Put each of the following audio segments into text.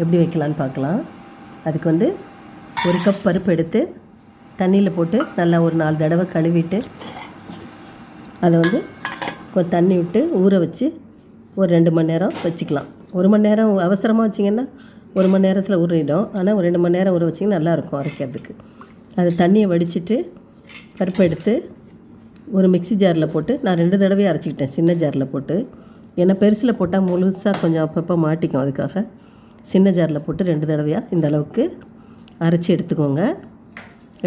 எப்படி வைக்கலான்னு பார்க்கலாம். அதுக்கு வந்து ஒரு கப் பருப்பு எடுத்து தண்ணியில் போட்டு நல்லா ஒரு நாலு தடவை கழுவிட்டு அதை வந்து கொஞ்சம் தண்ணி விட்டு ஊற வச்சு ஒரு ரெண்டு மணி நேரம் வச்சுக்கலாம். ஒரு மணி நேரம் அவசரமாக வச்சிங்கன்னா ஒரு மணி நேரத்தில் ஊறிடும். ஆனால் ஒரு ரெண்டு மணி நேரம் ஊற வச்சிங்கன்னா நல்லாயிருக்கும் அரைக்கிறதுக்கு. அது தண்ணியை வடிச்சிட்டு பருப்பு எடுத்து ஒரு மிக்ஸி ஜாரில் போட்டு நான் ரெண்டு தடவையும் அரைச்சிக்கிட்டேன். சின்ன ஜாரில் போட்டு. ஏன்னா பெருசில் போட்டால் முழுசாக கொஞ்சம் அப்பப்போ மாட்டிக்கும் அதுக்காக. சின்ன ஜாரில் போட்டு ரெண்டு தடவையாக இந்த அளவுக்கு அரைச்சி எடுத்துக்கோங்க.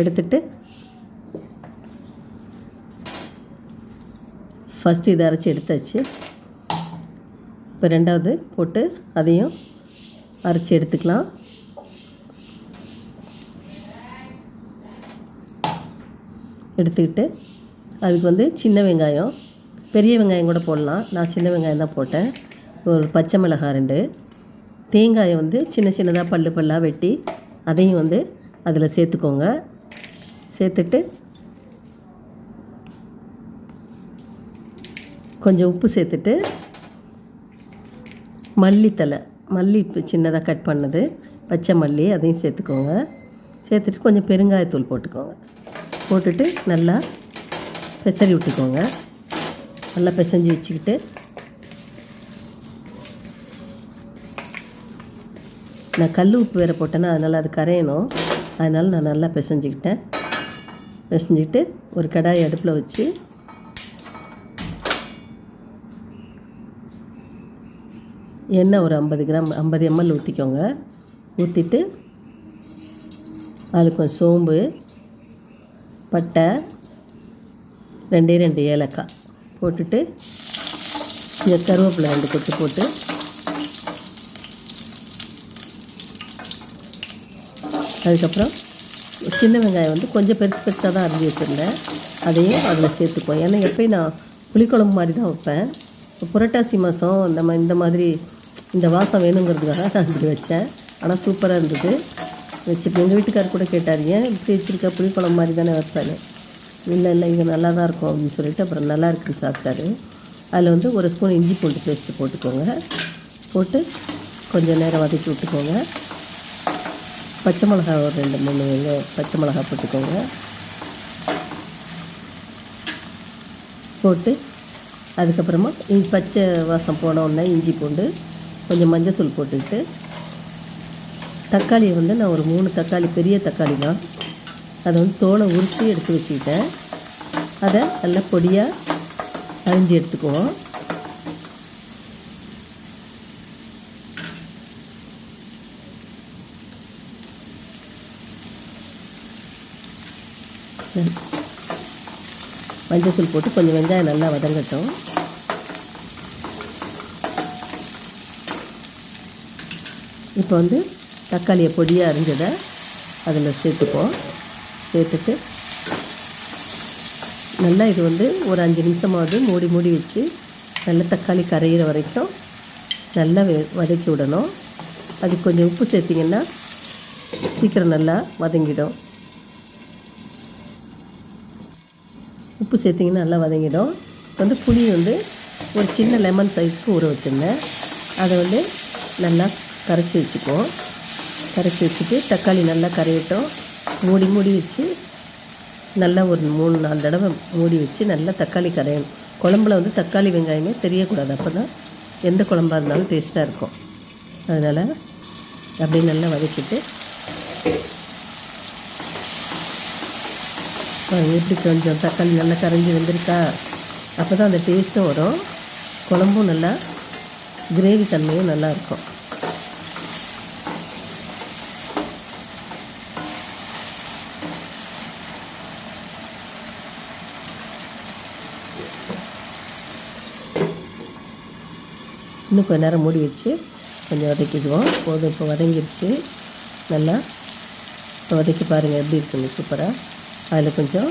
எடுத்துட்டு ஃபஸ்ட்டு இதை அரைச்சி எடுத்தாச்சு. இப்போ ரெண்டாவது போட்டு அதையும் அரைச்சி எடுத்துக்கலாம். எடுத்துக்கிட்டு அதுக்கு வந்து சின்ன வெங்காயம் பெரிய வெங்காயம் கூட போடலாம். நான் சின்ன வெங்காயம் தான் போட்டேன். ஒரு பச்சை மிளகாய் ரெண்டு. தேங்காயை வந்து சின்ன சின்னதாக பல்லு பல்லாக வெட்டி அதையும் வந்து அதில் சேர்த்துக்கோங்க. சேர்த்துட்டு கொஞ்சம் உப்பு சேர்த்துட்டு மல்லித்தலை மல்லி இப்போ சின்னதாக கட் பண்ணது. பச்சை மல்லி அதையும் சேர்த்துக்கோங்க. சேர்த்துட்டு கொஞ்சம் பெருங்காயத்தூள் போட்டுக்கோங்க. போட்டுட்டு நல்லா பெசரி விட்டுக்கோங்க. நல்லா பிசைஞ்சு வச்சுக்கிட்டு நான் கல் உப்பு வேறு போட்டேன்னா அதனால் அது கரையணும். அதனால் நான் நல்லா பிசைஞ்சிக்கிட்டேன். பிசைஞ்சிக்கிட்டு ஒரு கடாய் அடுப்பில் வச்சு எண்ணெய் ஒரு ஐம்பது கிராம் ஐம்பது எம்எல் ஊற்றிக்கோங்க ஊற்றிட்டு அதில் கொஞ்சம் சோம்பு பட்டை ரெண்டே ரெண்டு ஏலக்காய். போட்டுட்டு இந்த கருவேப்பிலை ரெண்டு கொத்து போட்டு அதுக்கப்புறம் சின்ன வெங்காயம் வந்து கொஞ்சம் பெருசு பெருசாக தான் அரிஞ்சு வச்சுருந்தேன். அதையும் அதில் சேர்த்துப்போம் ஏன்னா எப்பயும் நான் புளிக்குழம்பு மாதிரி தான் வைப்பேன். புரட்டாசி மாதம் நம்ம இந்த மாதிரி இந்த வாசம் வேணுங்கிறதுக்காக நான் இப்படி வச்சேன். ஆனால் சூப்பராக இருந்தது. வச்சுட்டு எங்கள் வீட்டுக்கார் கூட கேட்டார் ஏன் இப்படி வச்சுருக்க? புளிக்குழம்பு மாதிரி தானே வைப்பேன்னு. இல்லை இல்லை இது நல்லா தான் இருக்கும் அப்படின்னு சொல்லிட்டு அப்புறம் நல்லா இருக்குன்னு சாப்பிட்டாரு. அதில் வந்து ஒரு ஸ்பூன் இஞ்சி பூண்டு பேஸ்ட்டு போட்டுக்கோங்க. போட்டு கொஞ்சம் நேரம் வதக்கி விட்டுக்கோங்க. பச்சை மிளகா ஒரு ரெண்டு மூணு வெங்க- பச்சை மிளகா போட்டுக்கோங்க. போட்டு அதுக்கப்புறமா இஞ்சி பச்சை வாசம் போன உடனே இஞ்சி பூண்டு கொஞ்சம் மஞ்சத்தூள் போட்டுக்கிட்டு தக்காளியை வந்து நான் ஒரு மூணு தக்காளி பெரிய தக்காளி தான். அதை வந்து தோலை உரித்து எடுத்து வச்சுக்கிட்டேன் அதை நல்லா பொடியாக அரிஞ்சு எடுத்துக்குவோம். மஞ்சத்தூள் போட்டு கொஞ்சம் வெங்காயம் நல்லா வதங்கட்டும். இப்போ வந்து தக்காளியை பொடியாக அரிஞ்சதை அதில் சேர்த்துப்போம் சேர்த்துட்டு நல்லா இது வந்து ஒரு அஞ்சு நிமிஷமாவது மூடி மூடி வச்சு நல்லா தக்காளி கரையிற வரைக்கும் நல்லா வெ வதக்கி விடணும். அது கொஞ்சம் உப்பு சேர்த்திங்கன்னா சீக்கிரம் நல்லா வதங்கிடும். உப்பு சேர்த்திங்கன்னா நல்லா வதங்கிடும். வந்து புளி வந்து ஒரு சின்ன லெமன் சைஸ்க்கு ஊற வச்சுருந்தேன். அதை வந்து நல்லா கரைச்சி வச்சுக்குவோம். கரைச்சி வச்சுட்டு தக்காளி நல்லா கரையட்டும். மூடி மூடி வச்சு நல்லா ஒரு மூணு நாலு தடவை மூடி வச்சு நல்லா தக்காளி கரையணும். குழம்புல வந்து தக்காளி வெங்காயமே தெரியக்கூடாது. அப்போ தான் எந்த குழம்பா இருந்தாலும் டேஸ்ட்டாக இருக்கும். அதனால் அப்படியே நல்லா வதக்கிட்டு எப்படி கொஞ்சம் தக்காளி நல்லா கரைஞ்சி வந்திருக்கா? அப்போ தான் அந்த டேஸ்ட்டும் வரும். குழம்பும் நல்லா கிரேவி தன்மையும் நல்லாயிருக்கும் இன்னும் கொஞ்ச நேரம் மூடி வச்சு கொஞ்சம் வதக்கிக்குவோம். போதும் இப்போ வதங்கிடுச்சு நல்லா இப்போ வதக்கி பாருங்கள் எப்படி இருக்குன்னு சூப்பராக அதில் கொஞ்சம்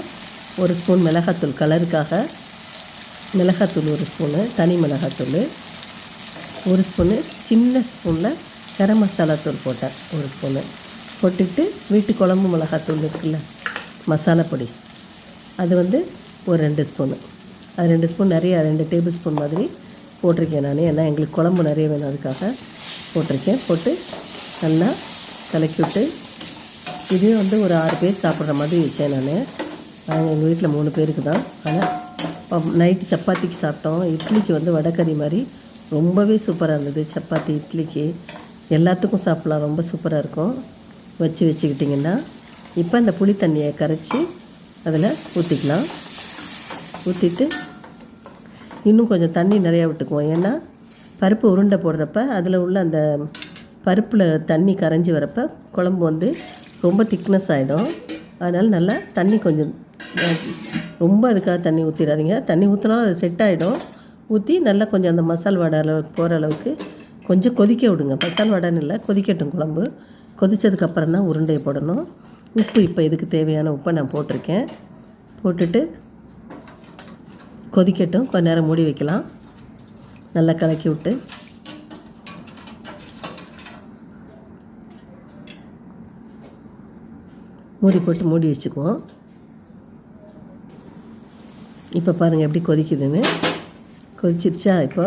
ஒரு ஸ்பூன் மிளகாத்தூள் கலருக்காக மிளகாத்தூள் ஒரு ஸ்பூனு தனி மிளகாத்தூள். ஒரு ஸ்பூனு சின்ன ஸ்பூனில் கரம் மசாலா தூள் போட்டேன் ஒரு ஸ்பூனு போட்டுட்டு வீட்டு குழம்பு மிளகாத்தூள் இருக்குல்ல மசாலா பொடி. அது வந்து ஒரு ரெண்டு ஸ்பூனு அது ரெண்டு ஸ்பூன் நிறைய ரெண்டு டேபிள் ஸ்பூன் மாதிரி போட்டிருக்கேன் நான். ஏன்னா எங்களுக்கு குழம்பு நிறைய வேணும். அதுக்காக போட்டிருக்கேன். போட்டு நல்லா கலக்கி விட்டு இதுவே வந்து ஒரு ஆறு பேர் சாப்பிட்ற மாதிரி வச்சேன் நான். நாங்கள் எங்கள் வீட்டில் மூணு பேருக்கு தான். ஆனால் நைட்டு சப்பாத்திக்கு சாப்பிட்டோம். இட்லிக்கு வந்து வடக்கறி மாதிரி ரொம்பவே சூப்பராக இருந்தது. சப்பாத்தி இட்லிக்கு எல்லாத்துக்கும் சாப்பிட்லாம். ரொம்ப சூப்பராக இருக்கும். வச்சு வச்சுக்கிட்டிங்கன்னா இப்போ இந்த புளி தண்ணியை கரைச்சி அதில் ஊற்றிக்கலாம் ஊற்றிட்டு இன்னும் கொஞ்சம் தண்ணி நிறையா விட்டுக்குவோம். ஏன்னா பருப்பு உருண்டை போடுறப்ப அதில் உள்ள அந்த பருப்பில் தண்ணி கரைஞ்சி வரப்ப குழம்பு வந்து ரொம்ப திக்னஸ் ஆகிடும் அதனால் நல்லா தண்ணி கொஞ்சம் ரொம்ப அதுக்காக தண்ணி ஊற்றிடாதீங்க தண்ணி ஊற்றினாலும் அது செட் ஆகிடும் ஊற்றி நல்லா கொஞ்சம் அந்த மசால் வடை அளவுக்கு போகிற அளவுக்கு கொஞ்சம் கொதிக்க விடுங்க. மசால் வடைன்னு இல்லை கொதிக்கட்டும் குழம்பு. கொதித்ததுக்கப்புறம் தான் உருண்டையை போடணும். உப்பு இப்போ இதுக்கு தேவையான உப்பை நான் போட்டிருக்கேன். போட்டுட்டு கொதிக்கட்டும். கொஞ்ச நேரம் மூடி வைக்கலாம். நல்லா கலக்கி விட்டு. மூடி போட்டு மூடி வச்சுக்குவோம். இப்போ பாருங்கள் எப்படி கொதிக்குதுன்னு. கொதிச்சிருச்சா இப்போ?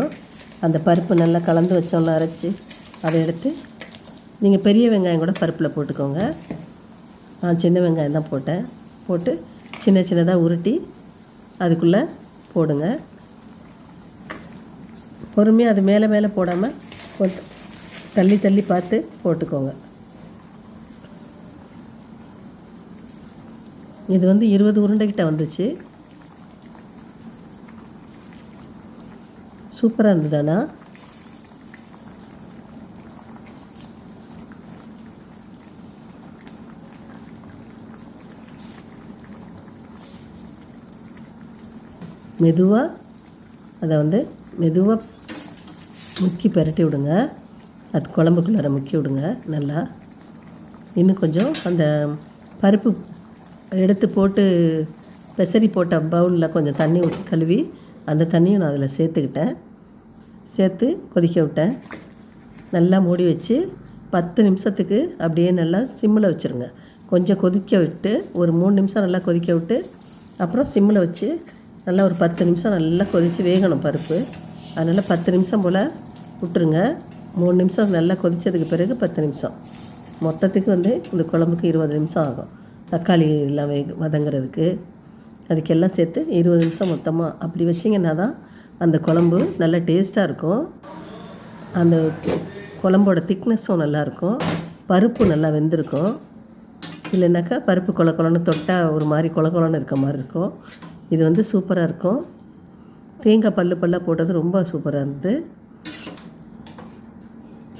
அந்த பருப்பு நல்லா கலந்து வச்சோம்ல அரைச்சி. அதை எடுத்து நீங்கள் பெரிய வெங்காயம் கூட பருப்பில் போட்டுக்கோங்க. நான் சின்ன வெங்காயம் தான் போட்டேன். போட்டு சின்ன சின்னதாக உருட்டி அதுக்குள்ளே போடுங்க. பொறுமையாக அது மேலே மேலே போடாமல் கொஞ்சம் தள்ளி தள்ளி பார்த்து போட்டுக்கோங்க. இது வந்து இருபது உருண்டைக்கிட்ட வந்துச்சு. சூப்பராக இருந்ததுண்ணா மெதுவாக அதை வந்து மெதுவாக முக்கி பெரட்டி விடுங்க. அது குழம்புக்குள்ளார முக்கி விடுங்க நல்லா. இன்னும் கொஞ்சம் அந்த பருப்பு எடுத்து போட்டு பெசரி போட்ட பவுலில் கொஞ்சம் தண்ணி ஊற்றி கழுவி அந்த தண்ணியும் நான் அதில் சேர்த்துக்கிட்டேன். சேர்த்து கொதிக்க விட்டேன். நல்லா மூடி வச்சு பத்து நிமிஷத்துக்கு அப்படியே நல்லா சிம்மில் வச்சுருங்க. கொஞ்சம் கொதிக்க விட்டு ஒரு மூணு நிமிஷம் நல்லா கொதிக்க விட்டு அப்புறம் சிம்மில் வச்சு நல்லா ஒரு பத்து நிமிஷம் நல்லா கொதித்து வேகணும் பருப்பு. அதனால் பத்து நிமிஷம் போல் விட்டுருங்க. மூணு நிமிஷம் நல்லா கொதித்ததுக்கு பிறகு பத்து நிமிஷம். மொத்தத்துக்கு வந்து இந்த குழம்புக்கு இருபது நிமிஷம் ஆகும். தக்காளி எல்லாம் வேக வதங்குறதுக்கு. அதுக்கெல்லாம் சேர்த்து இருபது நிமிஷம் மொத்தமாக அப்படி வச்சிங்கன்னா தான் அந்த குழம்பு நல்லா டேஸ்ட்டாக இருக்கும். அந்த குழம்போட திக்னஸும் நல்லாயிருக்கும் பருப்பு நல்லா வெந்திருக்கும். இல்லைனாக்கா பருப்பு கொல கொலன்னு தொட்டால் ஒரு மாதிரி கொல கொலன்னு இருக்க மாதிரி இருக்கும். இது வந்து சூப்பராக இருக்கும். தேங்காய் பல்லு பல்லாக போட்டது ரொம்ப சூப்பராக இருந்தது.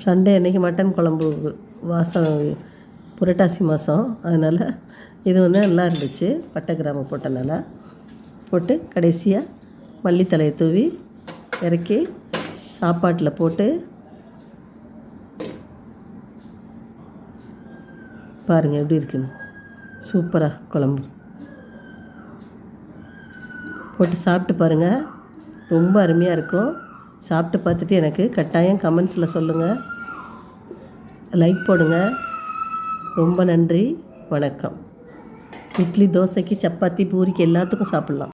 சண்டே அன்னைக்கு மட்டன் குழம்பு வாசம் புரட்டாசி மாதம் அதனால் இது வந்து நல்லா இருந்துச்சு. பட்டை கிராமம் போட்டனால. போட்டு கடைசியாக மல்லித்தலையை தூவி இறக்கி சாப்பாட்டில் போட்டு பாருங்கள் எப்படி இருக்குன்னு. சூப்பராக குழம்பு. போட்டு சாப்பிட்டு பாருங்கள் ரொம்ப அருமையாக இருக்கும். சாப்பிட்டு பார்த்துட்டு எனக்கு கட்டாயம் கமெண்ட்ஸில் சொல்லுங்கள் லைக் போடுங்க. ரொம்ப நன்றி. வணக்கம். இட்லி தோசைக்கு சப்பாத்தி பூரிக்கு எல்லாத்துக்கும் சாப்பிட்லாம்.